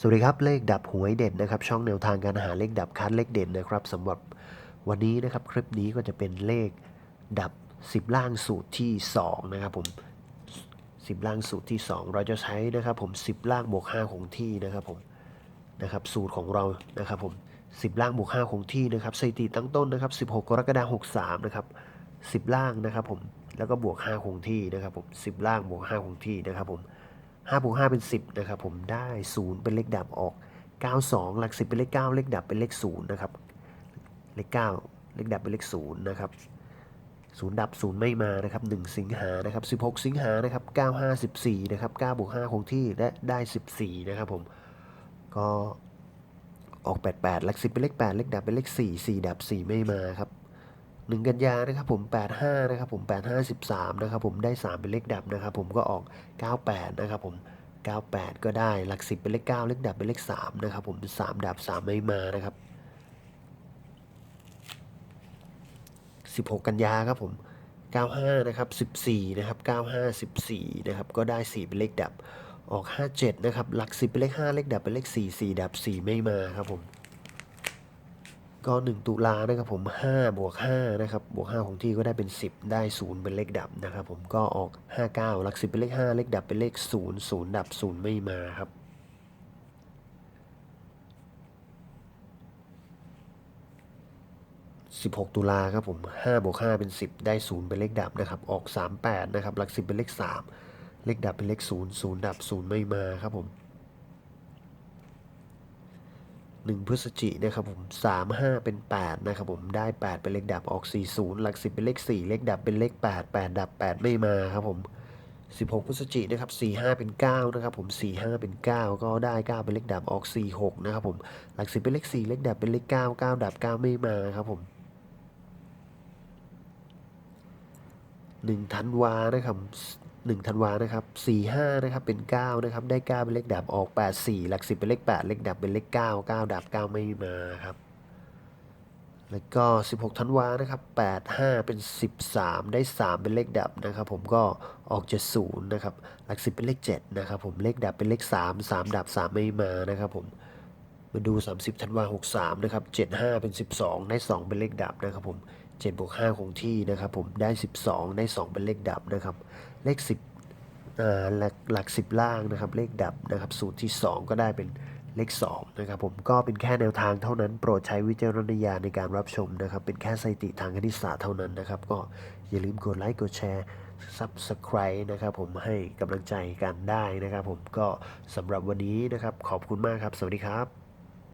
สวัสดีครับ เลขดับหวยเด่นนะครับ ช่องแนวทางการหาเลขดับคัดเลขเด่นนะครับสำหรับวันนี้นะครับ คลิปนี้ก็จะเป็นเลขดับ 10 ล่างสูตรที่ 2 นะครับผม 10 ล่างสูตรที่ 2 เราจะใช้นะครับผม 10 ล่างบวก5คงที่นะครับผมนะครับสูตรของเรานะครับผม 10 ล่างบวก5คงที่นะครับสถิติตั้งต้นนะครับ 16 กรกฎาคม63 นะครับ 10 ล่างนะครับผมแล้วก็บวก5คงที่นะครับผม 10 ล่างบวก5คงที่นะครับผม 5บวก5เป็น 10 นะครับผมได้ 0 เป็นเลขดับออก 92 หลัก 10 เป็นเลข 9 เลขดับเป็นเลข 0 นะครับ เลข 9 เลขดับเป็นเลข 0 นะครับศูนย์ดับศูนย์ไม่มานะครับ 1 สิงหานะครับ 16 สิงหานะครับ 95 14 นะครับ9บวก5คงที่และได้ 14 นะครับผม ก็ออก 88 หลัก 10 เป็นเลข 8 เลขดับเป็นเลข 4 4 ดับ 4 ไม่มาครับ 1กันยานะครับผม 85 นะครับผม 85 13 นะครับผมได้ 3 เป็นเลขดับนะครับผมก็ออก 98 นะครับผม 98 ก็ได้หลัก 10 เป็นเลข 9 เลขดับเป็นเลข 3 นะครับผม 3 ดับ 3 ไม่มานะครับ 16 กันยาครับผม 95 นะครับ 14 นะครับ 95 14 นะครับก็ได้ 4 เป็นเลขดับออก 57 นะครับหลัก 10 เป็นเลข 5 เลขดับเป็นเลข 4 4 ดับ 4 ไม่มาครับผม ก็ 1 ตุลานะครับผม5บวก5นะครับบวก 5 ของที่ก็ได้เป็น 10 ได้ 0 เป็นเลขดับนะครับผมก็ออก 59หลัก 10 เป็นเลข 5 เลขดับเป็นเลข 0 0 ดับ 0 ไม่มาครับ16 ตุลาครับผม5บวก5เป็น 10 ได้ 0 เป็นเลขดับนะครับ ออก 38 นะครับ หลัก 10 เป็นเลข 3 เลขดับเป็นเลข 0 0 ดับ 0 ไม่มาครับผม 1พฤศจินะครับผม3 5 เป็น 8 นะครับผมได้ 8 เป็นเลขดับออก 40 หลัก 10 เป็นเลข 4 เลขดับเป็นเลข 8 8 ดับ 8 ไม่มาครับผม 16พฤศจินะครับ4 5 เป็น 9 นะครับผม 4 5 เป็น 9 ก็ได้ 9 เป็นเลขดับออก 4 6 นะครับผม หลัก 10 เป็นเลข 4 เลขดับเป็นเลข 9 9 ดับ 9 ไม่มาครับผม1ธันวานะครับ 1ธันวานะครับ45นะครับเป็น 9 นะครับ ได้ 9 เป็นเลขดับออก 84 หลัก 10 เป็นเลข 8 เลขดับเป็นเลข 9 9 ดับ 9 ไม่มาครับ แล้วก็ 16ธันวานะครับ 85 เป็น 13 ได้ 3 เป็นเลขดับนะครับ ผมก็ออก70นะครับ หลัก 10 เป็นเลข 7 นะครับ ผมเลขดับเป็นเลข 3 3 ดับ 3 ไม่มานะครับผมมาดู 30ธันวา63นะครับ75 เป็น 12 ได้ 2 เป็นเลขดับนะครับผม 7บวก5คงที่นะครับผมได้ 12 ได้ 2 เป็นเลขดับนะครับ เลข 10หลักหลัก 10 ล่างนะครับ เลขดับนะครับ สูตรที่ 2 ก็ได้เป็นเลข2นะครับผมก็เป็นแค่แนวทางเท่านั้น โปรดใช้วิจารณญาณในการรับชมนะครับ เป็นแค่สถิติทางคณิตศาสตร์เท่านั้นนะครับ ก็อย่าลืมกดไลค์กดแชร์ Subscribe นะครับผมให้กำลังใจกันได้นะครับผมก็สำหรับวันนี้นะครับ ขอบคุณมากครับ สวัสดีครับ